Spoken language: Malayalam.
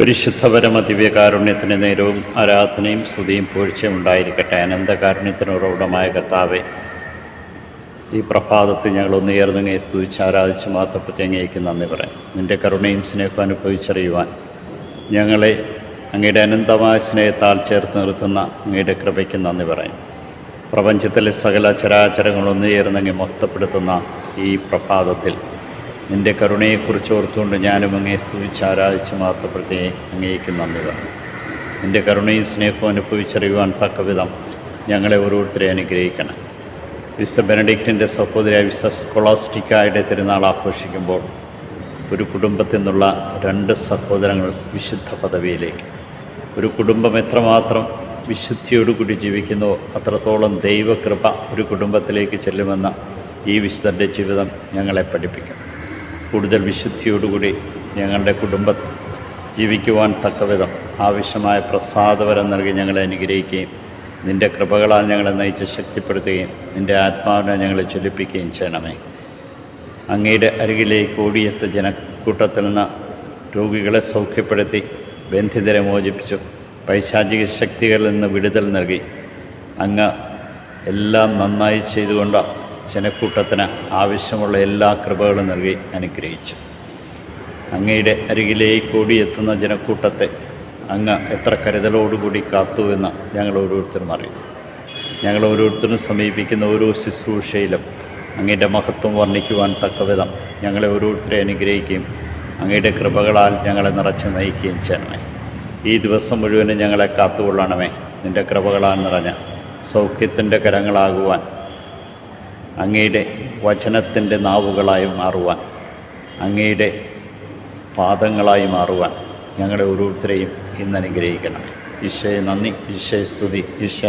പരിശുദ്ധപരമ ദിവ്യകാരുണ്യത്തിന് നേരവും ആരാധനയും സ്തുതിയും പൂഴ്ചയും ഉണ്ടായിരിക്കട്ടെ. അനന്തകാരുണ്യത്തിന് ഉറവിടമായ കർത്താവെ ഈ പ്രഭാതത്തിൽ ഞങ്ങൾ ഒന്നുയർന്നങ്ങയെ സ്തുതിച്ച് ആരാധിച്ച് മാത്തപ്പറ്റി അങ്ങേക്ക് നന്ദി പറയാം. നിന്റെ കരുണയും സ്നേഹവും അനുഭവിച്ചറിയുവാൻ ഞങ്ങളെ അങ്ങയുടെ അനന്തമായ സ്നേഹത്താൽ ചേർത്ത് നിർത്തുന്ന അങ്ങയുടെ കൃപയ്ക്ക് നന്ദി പറയാം. പ്രപഞ്ചത്തിലെ സകല ചരാചരങ്ങൾ ഒന്നുചേർന്നങ്ങെ മൊത്തപ്പെടുത്തുന്ന ഈ പ്രഭാതത്തിൽ നിന്റെ കരുണയെക്കുറിച്ച് ഓർത്തുകൊണ്ട് ഞാനും അങ്ങേ സ്തുതിച്ച് ആരാധിച്ച് മാത്തപ്പെടുത്തി അങ്ങേക്ക് നന്ദി പറഞ്ഞു. നിന്റെ കരുണയും സ്നേഹവും അനുഭവിച്ചറിയുവാൻ തക്കവിധം ഞങ്ങളെ ഓരോരുത്തരെ അനുഗ്രഹിക്കണം. വിശുദ്ധ ബെനഡിക്റ്റിന്റെ സഹോദരിയായ വിശുദ്ധ സ്കൊളാസ്റ്റിക്കായുടെ തിരുനാൾ ആഘോഷിക്കുമ്പോൾ ഒരു കുടുംബത്തിൽ നിന്നുള്ള രണ്ട് സഹോദരങ്ങൾ വിശുദ്ധ പദവിയിലേക്ക്. ഒരു കുടുംബം എത്രമാത്രം വിശുദ്ധിയോടുകൂടി ജീവിക്കുന്നോ അത്രത്തോളം ദൈവകൃപ ഒരു കുടുംബത്തിലേക്ക് ചെല്ലുമെന്ന ഈ വിശുദ്ധന്റെ ജീവിതം ഞങ്ങളെ പഠിപ്പിക്കും. കൂടുതൽ വിശുദ്ധിയോടുകൂടി ഞങ്ങളുടെ കുടുംബ ജീവിക്കുവാൻ തക്കവിധം ആവശ്യമായ പ്രസാദവരം നൽകി ഞങ്ങളെ അനുഗ്രഹിക്കുകയും നിന്റെ കൃപകളാൽ ഞങ്ങളെ നയിച്ച് ശക്തിപ്പെടുത്തുകയും നിന്റെ ആത്മാവിനെ ഞങ്ങളെ ചൊല്ലിപ്പിക്കുകയും ചെയ്യണമേ. അങ്ങയുടെ അരികിലേക്ക് ഓടിയെത്ത ജനക്കൂട്ടത്തിൽ നിന്ന് രോഗികളെ സൗഖ്യപ്പെടുത്തി ബന്ധിതരെ മോചിപ്പിച്ചു. പൈശാചിക ശക്തികളിൽ നിന്ന് വിടുതൽ നൽകി. അങ്ങ് എല്ലാം നന്നായി ചെയ്തുകൊണ്ട് ജനക്കൂട്ടത്തിന് ആവശ്യമുള്ള എല്ലാ കൃപകളും നൽകി അനുഗ്രഹിച്ചു. അങ്ങയുടെ അരികിലേക്ക് ഓടിയെത്തുന്ന ജനക്കൂട്ടത്തെ അങ്ങ് എത്ര കരുതലോടുകൂടി കാത്തു എന്ന് ഞങ്ങൾ ഓരോരുത്തരും അറിയും ഞങ്ങൾ ഓരോരുത്തരും സമീപിക്കുന്ന ഓരോ ശുശ്രൂഷയിലും അങ്ങയുടെ മഹത്വം വർണിക്കുവാൻ തക്കവിധം ഞങ്ങളെ ഓരോരുത്തരെ അനുഗ്രഹിക്കുകയും അങ്ങയുടെ കൃപകളാൽ ഞങ്ങളെ നിറച്ച് നയിക്കുകയും ചെയ്യണമേ. ഈ ദിവസം മുഴുവനും ഞങ്ങളെ കാത്തുകൊള്ളണമേ. നിന്റെ കൃപകളാൽ നിറഞ്ഞ സൗഖ്യത്തിന്റെ കരങ്ങളാകുവാൻ അങ്ങയുടെ വചനത്തിന്റെ നാവുകളായി മാറുവാൻ അങ്ങയുടെ പാദങ്ങളായി മാറുവാൻ ഞങ്ങളെ ഓരോരുത്തരെയും ഇന്ന് അനുഗ്രഹിക്കണം. ഈശോയെ നന്ദി ഈശോയെ സ്തുതി ഈശോ